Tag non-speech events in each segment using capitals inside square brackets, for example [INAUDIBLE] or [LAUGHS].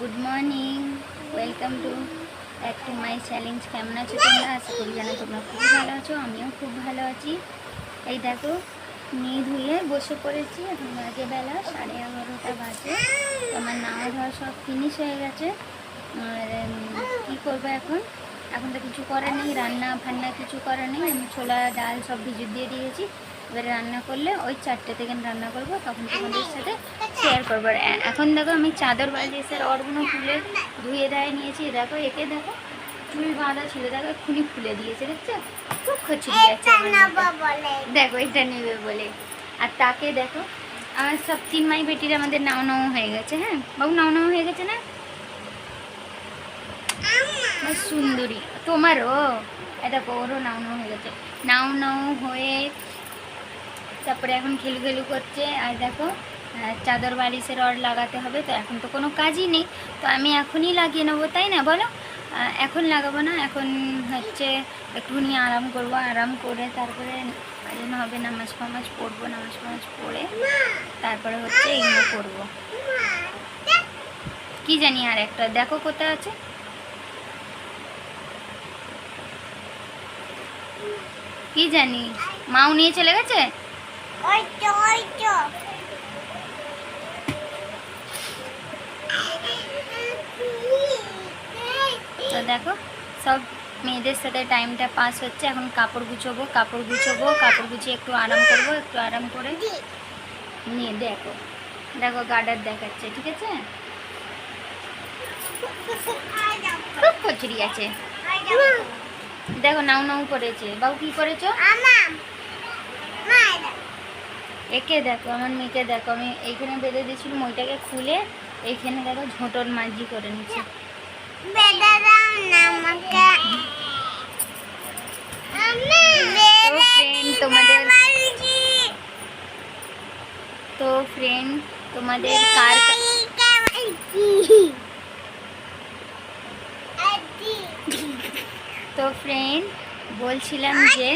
Good morning welcome to back to my challenge কেমন আছো তোমরা? আশা করি জানো তোমরা খুব ভালো আছো, আমিও খুব ভালো আছি। এই দেখো নিয়ে ধুয়ে বসে পড়েছি, এখন বাজে বেলা, সাড়ে এগারোটা বাজে। আমার নাওয়া ধোয়া সব ফিনিশ হয়ে গেছে। আর কী করব এখন? এখন তো কিছু করার নেই রান্না ফান্না কিছু করার নেই। আমি ছোলা, ডাল সব ভিজু দিয়ে দিয়েছি। এবারে রান্না করলে ওই চারটে থেকে রান্না করব তখন তোমাদের সাথে শেয়ার করব। আর এখন দেখো আমি চাদর বাজিয়েছে অরগুলো খুলে ধুয়ে দেয় নিয়েছি। দেখো একে দেখো চুল বাঁধা ছিল দেখো এক্ষুনি খুলে দিয়েছে দেখছ? খুব যাচ্ছে দেখো এটা নেবে বলে। আর তাকে দেখো আর সব তিন মাই বেটির আমাদের নাও নাও হয়ে গেছে হ্যাঁ? বাবু নাও নাও হয়ে গেছে না? সুন্দরী। তোমারও? এটা ওরও নাও নাও হয়ে গেছে। নাও নাও হয়ে তারপরে এখন খেলু খেলু করছে, আর দেখো চাদর বালিশের রড লাগাতে হবে, তো এখন তো কোনো কাজই নেই। তো আমি এখনই লাগিয়ে নেব, তাই না বলো? এখন লাগাবো না, এখন হচ্ছে একটুখানি আরাম করব, আরাম করে তারপরে যেন হবে নামাজ ফামাজ পড়ব, নামাজ ফামাজ পড়ে তারপরে হচ্ছে এগুলো করব। কি জানি আর একটা, দেখো কোথায় আছে। কি জানি, মাও নিয়ে চলে গেছে? তো দেখো সব মেয়েদের সাথে টাইমটা পাস হচ্ছে। এখন কাপড় গুছোবো কাপড় গুছোবো কাপড় গুছিয়ে একটু আরাম করব একটু আরাম করে নিয়ে দেখো। দেখো গার্ডার দেখাচ্ছে ঠিক আছে? খুব কচুরি আছে। দেখো নাও নাও করেছে। বাবু কি করেছ? একে দেখো আমার মেয়েকে দেখো। আমি এইখানে বেঁধে দিয়েছিলাম ওইটাকে খুলে এইখানে দেখো ঝোঁটর মাঝি করে নিচ্ছে। তো ফ্রেন্ড তোমাদের তো ফ্রেন্ড তোমাদের কার তো ফ্রেন্ড বলছিলাম যে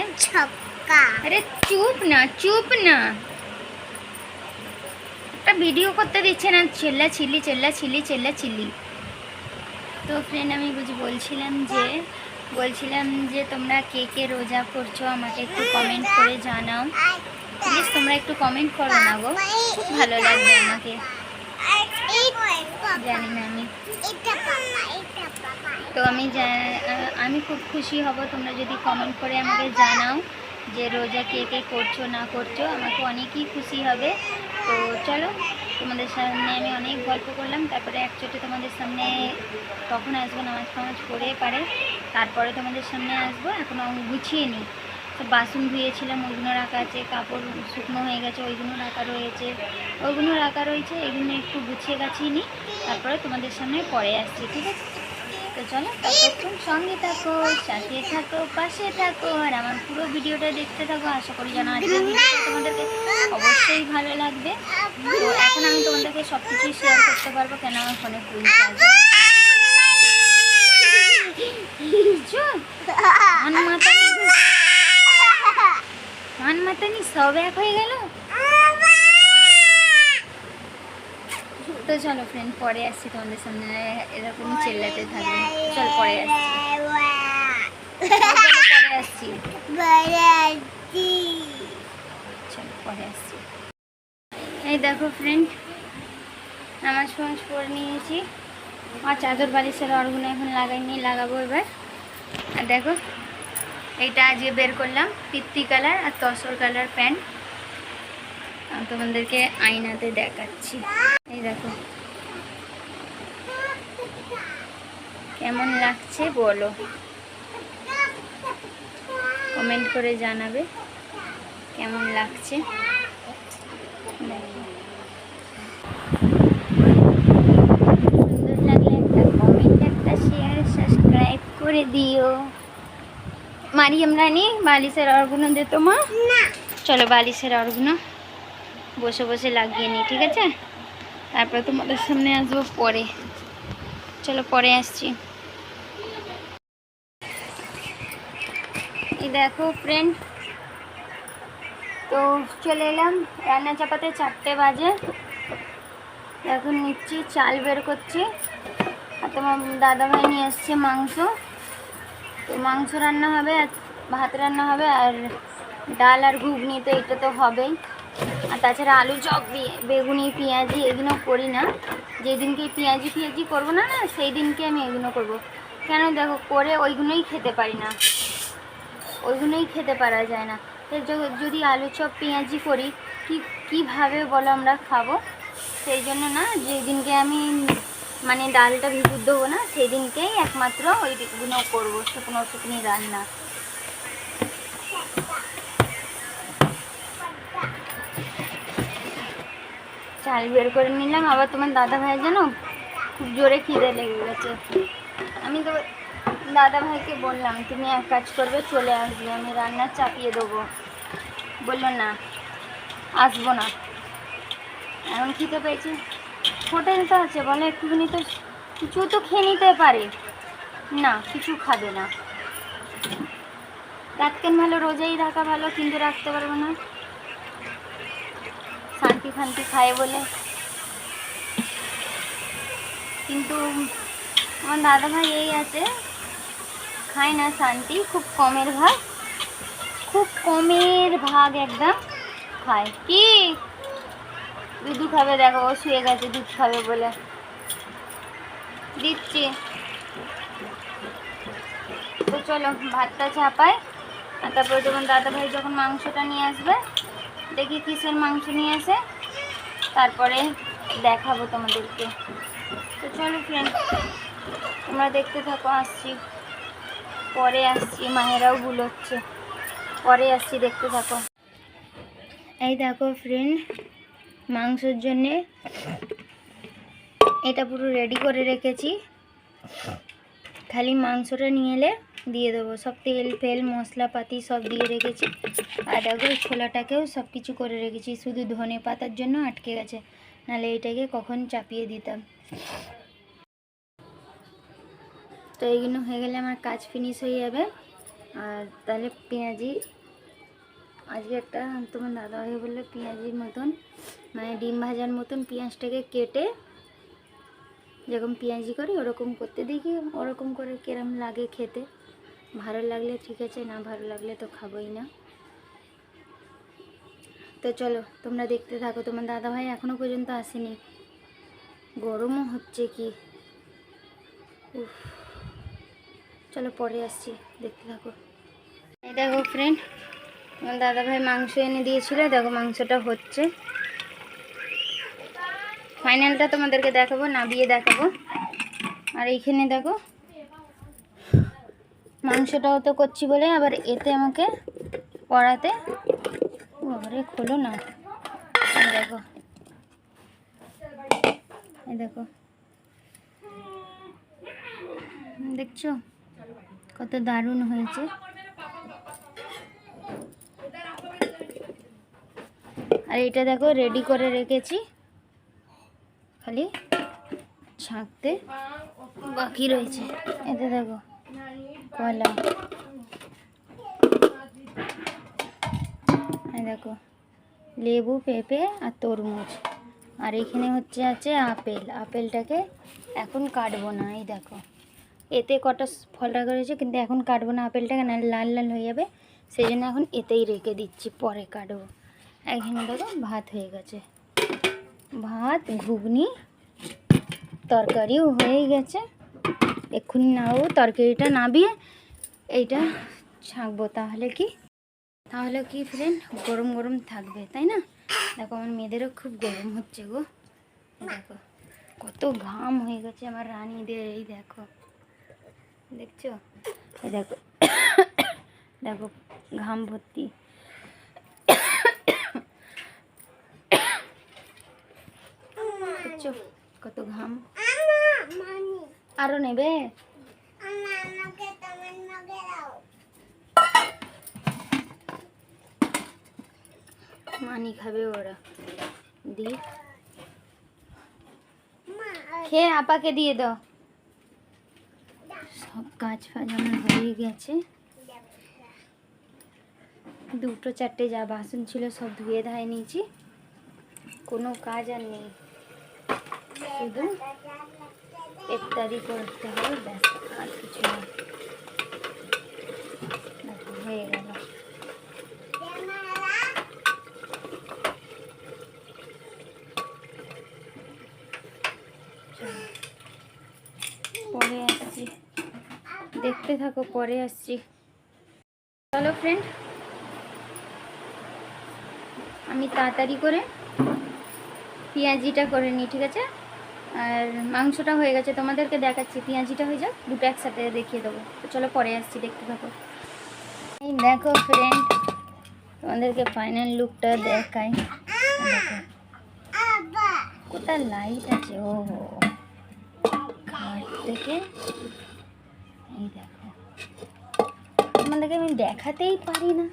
আরে চুপ না চুপ না। একটা ভিডিও করতে দিচ্ছে না চেল্লা চিল্লি চেল্লা চিল্লি চেল্লা চিল্লি তো ফ্রেন্ড আমি বুঝি, বলছিলাম যে বলছিলাম যে তোমরা কে কে রোজা করছ, আমাকে একটু কমেন্ট করে জানাও। প্লিজ তোমরা একটু কমেন্ট করো না গো, খুব ভালো লাগবে আমাকে। জানি না আমি। তো আমি আমি খুব খুশি হব, তোমরা যদি কমেন্ট করে আমাকে জানাও। যে রোজা কে কে করছ, না করছ, আমাকে অনেকই খুশি হবে। তো চলো, তোমাদের সামনে আমি অনেক গল্প করলাম, তারপরে একচোটে তোমাদের সামনে কখন আসব, নামাজ ফামাজ পড়ে পারে, তারপরে তোমাদের সামনে আসব এখনও আমি গুছিয়ে নিই। তো বাসন ধুয়েছিলাম, ওইগুলো রাখা আছে, কাপড় শুকনো হয়ে গেছে, ওইগুলো রাখা রয়েছে, ওইগুলো রাখা রয়েছে, এগুলো একটু গুছিয়ে গাছিয়ে নিই, তারপরে তোমাদের সামনে পরে আসছি, ঠিক আছে? তো চলো ততক্ষণ সঙ্গে থাকো সাথে থাকো পাশে থাকো আর আমার পুরো ভিডিওটা দেখতে থাকো আশা করি যেন আজকের ভিডিওটা তোমাদেরকে অবশ্যই ভালো লাগবে। তো এখন আমি তোমাদেরকে সব কিছুই শেয়ার করতে পারব কেন আমার ফোনে ফুল চার্জ [LAUGHS] মান মাতানি সব এক হয়ে গেল? তো চলো ফ্রেন্ড পরে আসছি তোমাদের সামনে। এরকম চেল্লাতে থাকবে। চল পরে আসছি। পরে আসছি। চলো পরে আসছি। এই দেখো ফ্রেন্ড নামাজ ফামাজ পরে নিয়েছি। আর চাদর বালিশের অরগুলো এখন লাগাইনি লাগাবো এবার। আর দেখো এইটা আজকে বের করলাম পিত্তি কালার আর তসর কালার প্যান্ট। আমি তোমাদেরকে আয়নাতে দেখাচ্ছি। এই দেখো। কেমন লাগছে বলো? কমেন্ট করে জানাবে। কেমন লাগছে? সুন্দর লাগলে একটা কমেন্ট একটা শেয়ার সাবস্ক্রাইব করে দিও। মারিয়াম রানী বালিশের দে চলো বালিশের অর্গুনো বসে বসে লাগিয়ে নিই ঠিক আছে? তারপরে তোমাদের সামনে আসব পরে। চলো পরে আসছি। এই দেখো ফ্রেন্ড তো চলে এলাম রান্না চাপাতে চারটে বাজে। এখন নিচ্ছি, চাল বের করছি। আর তোমার দাদাভাই নিয়ে এসছে মাংস। তো মাংস রান্না হবে আর ভাত রান্না হবে আর ডাল আর ঘুগনি তো এটা তো হবেই। আর তাছাড়া আলু চপ বেগুনি, পেঁয়াজি এগুলো করি না। যেদিনকে পেঁয়াজি পেঁয়াজি করব না না সেই দিনকে আমি এগুলো করব। কেন দেখো, করে ওইগুলোই খেতে পারি না। ওইগুলোই খেতে পারা যায় না। যদি আলু চপ, পেঁয়াজি করি, কি, কীভাবে বলো আমরা খাব? সেই জন্য না, যেদিনকে আমি মানে ডালটা ভিজুর দেবো না সেই দিনকেই একমাত্র ওইগুলো করব, শুকনো, শুকনি রান্না। চাল বের করে নিলাম, আবার তোমার দাদা ভাই জানো খুব জোরে খিদে লেগে গেছে। আমি তো দাদা ভাইকে বললাম, তুমি এক কাজ করবে, চলে আসবে, আমি রান্না চাপিয়ে দেবো। বলল, না, আসব না। এখন খেতে পেয়েছি। হোটেল তো আছে, বলে একটুখানি তো, কিছু তো খেয়ে নিতে পারে। না, কিছু খাবে না। রাতকেন ভালো, রোজাই রাখা ভালো, কিন্তু রাখতে পারব না। শান্তি ফান্তি খায় বলে? কিন্তু আমার দাদা ভাই এই আছে, খায় না শান্তি, খুব কমের ভাগ, খুব কমের ভাগ একদম খায়। কি? দুধু খাবে, দেখো, ও শুয়ে গেছে, দুধ খাবে বলে। দিচ্ছি। তো চলো, ভাতটা চাপায়, আর তারপরে যখন দাদা ভাই যখন মাংসটা নিয়ে আসবে, দেখি কিসের মাংস নিয়ে আসে। তারপরে দেখাবো তোমাদেরকে। তো চলো ফ্রেন্ড তোমরা দেখতে থাকো, আসছি। পরে আসছি, মায়েরাও বুলোচ্ছে পরে আসছি, দেখতে থাকো। এই দেখো ফ্রেন্ড মাংসের জন্যে এটা পুরো রেডি করে রেখেছি। খালি মাংসটা নিয়ে এলে দিয়ে দেবো। সব তেল, ফেল, মশলাপাতি সব দিয়ে রেখেছি। আর দেখো ছোলাটাকেও সব কিছু করে রেখেছি। শুধু ধনে পাতার জন্য আটকে গেছে। নাহলে এটাকে কখন চাপিয়ে দিতাম। তো এইগুলো হয়ে গেলে আমার কাজ ফিনিশ হয়ে যাবে। আর তাহলে পেঁয়াজি, আজকে একটা তোমার দাদাভাই বলল পেঁয়াজির মতন মানে ডিম ভাজার মতন পেঁয়াজটাকে কেটে যেরকম পেঁয়াজি করি ওরকম করতে দেখি, ওরকম করে কিরম লাগে খেতে। ভালো লাগলে ঠিক আছে, না ভালো লাগলে তো খাবোই না। তো চলো, তোমরা দেখতে থাকো। তোমার দাদাভাই এখনও পর্যন্ত আসেনি। গরমও হচ্ছে কি। উফ। চলো পরে আসছি, দেখতে থাকো। এই দেখো ফ্রেন্ড আমার দাদাভাই মাংস এনে দিয়েছিল। দেখো মাংসটা হচ্ছে। ফাইনালটা তোমাদেরকে দেখাবো, নাবিয়ে দেখাবো। আর এইখানে দেখো মাংসটাও তো করছি বলে আবার এতে আমাকে কড়াতে ঘরে খোলো না। দেখো। দেখো। দেখছ? কত দারুণ হয়েছে। আর এটা দেখো রেডি করে রেখেছি। খালি ছাঁকতে বাকি রয়েছে। এতে দেখো। কলা। দেখো, লেবু, পেঁপে আর তরমুজ। আর এখানে হচ্ছে আছে আপেল। আপেলটাকে এখন কাটবো না, এই দেখো। এতে কটা ফলটা করেছে কিন্তু এখন কাটবো না আপেলটাকে না লাল লাল হয়ে যাবে। সেই জন্য এখন এতেই রেখে দিচ্ছি, পরে কাটবো। এখানে দেখো, ভাত হয়ে গেছে। ভাত, ঘুগনি, তরকারিও হয়ে গেছে। এক্ষুনি নাও তরকারিটা নাবিয়ে এইটা ছাঁকবো। তাহলে কি? তাহলে কি ফ্রেন্ড গরম গরম থাকবে, তাই না? দেখো আমার মেয়েদেরও খুব গরম হচ্ছে গো। দেখো, কত ঘাম হয়ে গেছে আমার রানীদের, এই দেখো। দেখছ? এই দেখো দেখো ঘাম ভর্তি। কত ঘাম? আরও নেবে? মানি খাবে ওরা। দি। খেয়ে আপাকে দিয়ে দাও। সব কাজ ফাজ আমার হয়ে গেছে। দুটো চারটে যা বাসন ছিল সব ধুয়ে ধায়ে নিয়েছি। কোনো কাজ আর নেই। শুধু ইফতারি করতে হবে, ব্যাস, আর কিছু না। হয়ে গেল। পরে আসছি। দেখতে থাকো, পরে আসছি। চলো ফ্রেন্ড আমি তাড়াতাড়ি করে পেঁয়াজিটা করে নিই, ঠিক আছে? আর মাংসটা হয়ে গেছে, তোমাদেরকে দেখাচ্ছি, পেঁয়াজিটা হয়ে যাক, দুটো একসাথে দেখিয়ে দেবো। তো চলো পরে আসছি, দেখতে থাকো। এই দেখো ফ্রেন্ড তোমাদেরকে ফাইনাল লুকটা দেখাই। দেখো কোথায় লাইট আছে? ও হো থেকে এই দেখো। তোমাদেরকে আমি দেখাতেই পারি না।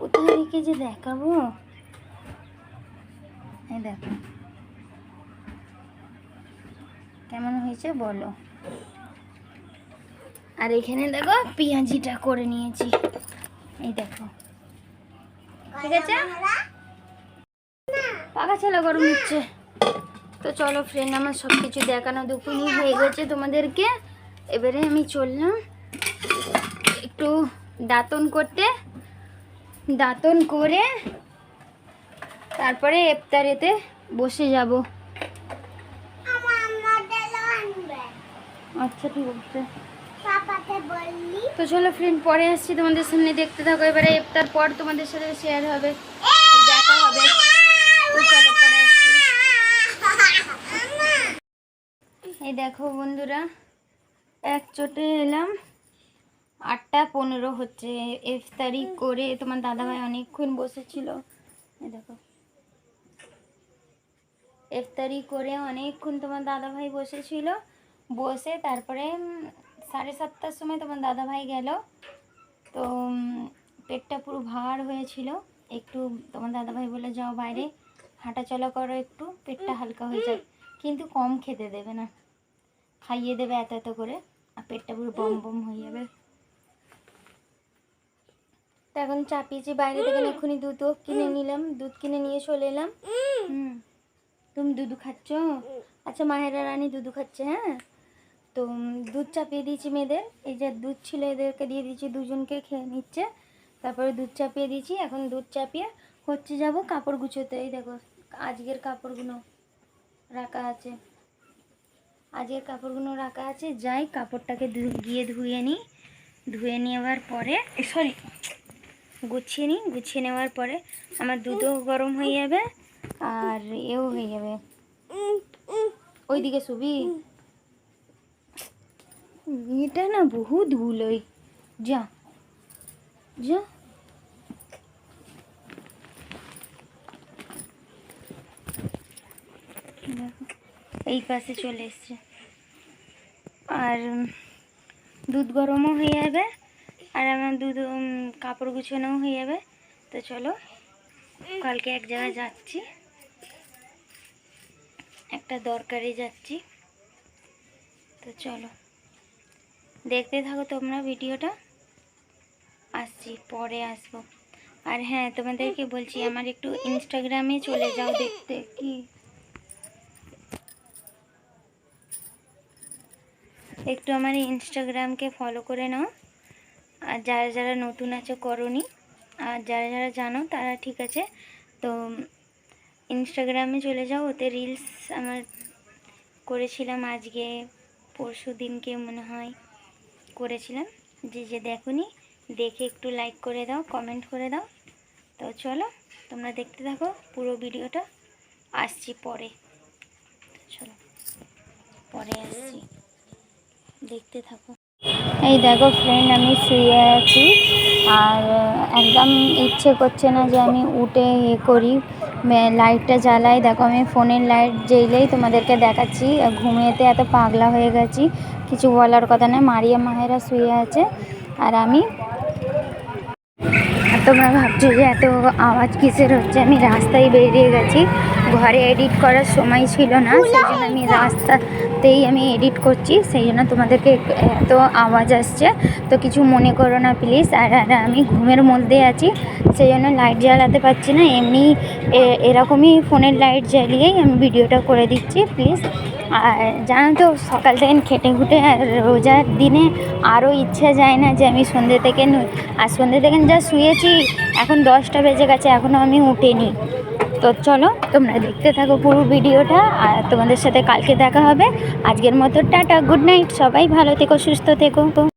কোথায় রেখে যে দেখাবো? এই দেখো। কেমন হয়েছে বলো? আর এখানে দেখো পেঁয়াজিটা করে নিয়েছি। এই দেখো। ঠিক আছে? পাকা ছেলে গরম হচ্ছে তো চলো ফ্রেন্ড আমার সব কিছু দেখানো দুপুনি হয়ে গেছে তোমাদেরকে। এবারে আমি চললাম একটু দাঁতন করতে। দাঁতন করে তারপরে ইফতারেতে বসে যাব। আচ্ছা ঠিক আছে। তো চলো ফ্রেন্ড পরে আসছি তোমাদের সামনে। দেখতে থাকো এবারে ইফতার পর তোমাদের সাথে শেয়ার হবে। দেখা হবে। তো চলো পরে এই দেখো বন্ধুরা এক চোটে এলাম। আটটা পনেরো হচ্ছে। ইফতারি করে তোমার দাদাভাই অনেকক্ষণ বসেছিল। এই দেখো। ইফতারি করে অনেকক্ষণ তোমার দাদাভাই বসেছিল। বসে তারপরে সাড়ে সাতটার সময় তোমার দাদাভাই গেল। তো পেটটা পুরো ভার হয়েছিল। একটু তোমার দাদাভাই বলে যাও বাইরে, হাঁটাচলা করো একটু, পেটটা হালকা হয়ে যায় কিন্তু কম খেতে দেবে না। খাইয়ে দেবে এত এত করে, আর পেটটা পুরো বম বম হয়ে যাবে। তো এখন চাপিয়েছি বাইরে থেকে এক্ষুনি দুধও কিনে নিলাম। দুধ কিনে নিয়ে চলে এলাম। তুমি দুধু খাচ্ছ? আচ্ছা মাহেরা রানী দুধু খাচ্ছে হ্যাঁ? তো দুধ চাপিয়ে দিয়েছি মেয়েদের। এই যে দুধ ছিল এদেরকে দিয়ে দিয়েছি, দুজনকে খেয়ে নিচ্ছে। তারপরে দুধ চাপিয়ে দিয়েছি, এখন দুধ চাপিয়ে হচ্ছে যাব কাপড় গুছোতে। এই দেখো, আজকের কাপড়গুলো রাখা আছে। আজকের কাপড়গুলো রাখা আছে, যাই কাপড়টাকে গিয়ে ধুয়ে নিই। ধুয়ে নেওয়ার পরে সরি, গুছিয়ে নিই। গুছিয়ে নেওয়ার পরে আমার দুধও গরম হয়ে যাবে আর এও হয়ে যাবে। ওইদিকে শুবি। এটা না বহু ধুলোই যা। যা। এই পাশে চলে এসছে। আর দুধ গরমও হয়ে যাবে, আর আমার দুধ কাপড় গুছানোও হয়ে যাবে। তো চলো, কালকে এক জায়গায় যাচ্ছি। একটা দরকারে যাচ্ছি। তো চলো। দেখতে থাকো তোমরা ভিডিওটা। আসছি, পরে আসব। আর হ্যাঁ তোমাদেরকে বলছি, আমার একটু ইনস্টাগ্রামে চলে যাও দেখতে, কি? একটু আমার ইনস্টাগ্রামকে ফলো করে নাও। আর যারা যারা নতুন আছে, করনি। আর যারা যারা জানো, তারা ঠিক আছে। তো ইনস্টাগ্রামে চলে যাও, ওতে রিলস আমার করেছিলাম আজকে পরশু দিনকে মনে হয়। করেছিলাম। যে যে দেখুনি, দেখে একটু লাইক করে দাও কমেন্ট করে দাও। তো চলো, তোমরা দেখতে থাকো, পুরো ভিডিওটা। আসছি পরে। চলো, পরে আসছি। দেখতে থাকো। এই দেখো ফ্রেন্ড আমি শুয়ে আছি। আর একদম ইচ্ছে করছে না যে আমি উঠে এ করি। লাইটটা জ্বালাই। দেখো আমি ফোনের লাইট জ্বেলেই তোমাদেরকে দেখাচ্ছি। ঘুমিয়েতে এত পাগলা হয়ে গেছি। কিছু বলার কথা নেই মারিয়া মাহেরা শুয়ে আছে আর আমি। তোমরা ভাবছ যে এত আওয়াজ কিসের হচ্ছে? আমি রাস্তায় বেরিয়ে গেছি। ঘরে এডিট করার সময় ছিল না সেই জন্য আমি রাস্তাতেই আমি এডিট করছি। সেই জন্য তোমাদেরকে এত আওয়াজ আসছে। তো কিছু মনে করো না প্লিজ আর আর আমি ঘুমের মধ্যে আছি। সেই জন্য লাইট জ্বালাতে পারছি না। এমনি এরকমই ফোনের লাইট জ্বালিয়েই আমি ভিডিওটা করে দিচ্ছি প্লিজ আর জানো তো, সকাল থেকে খেটে খুটে আর রোজার দিনে আরও ইচ্ছা যায় না যে আমি সন্ধ্যে থেকে আর সন্ধ্যে থেকে যা শুয়েছি, এখন দশটা বেজে গেছে, এখনও আমি উঠিনি। তো চলো, তোমরা দেখতে থাকো পুরো ভিডিওটা, আর তোমাদের সাথে কালকে দেখা হবে। আজকের মতো টাটা, গুড নাইট, সবাই ভালো থেকো, সুস্থ থেকো।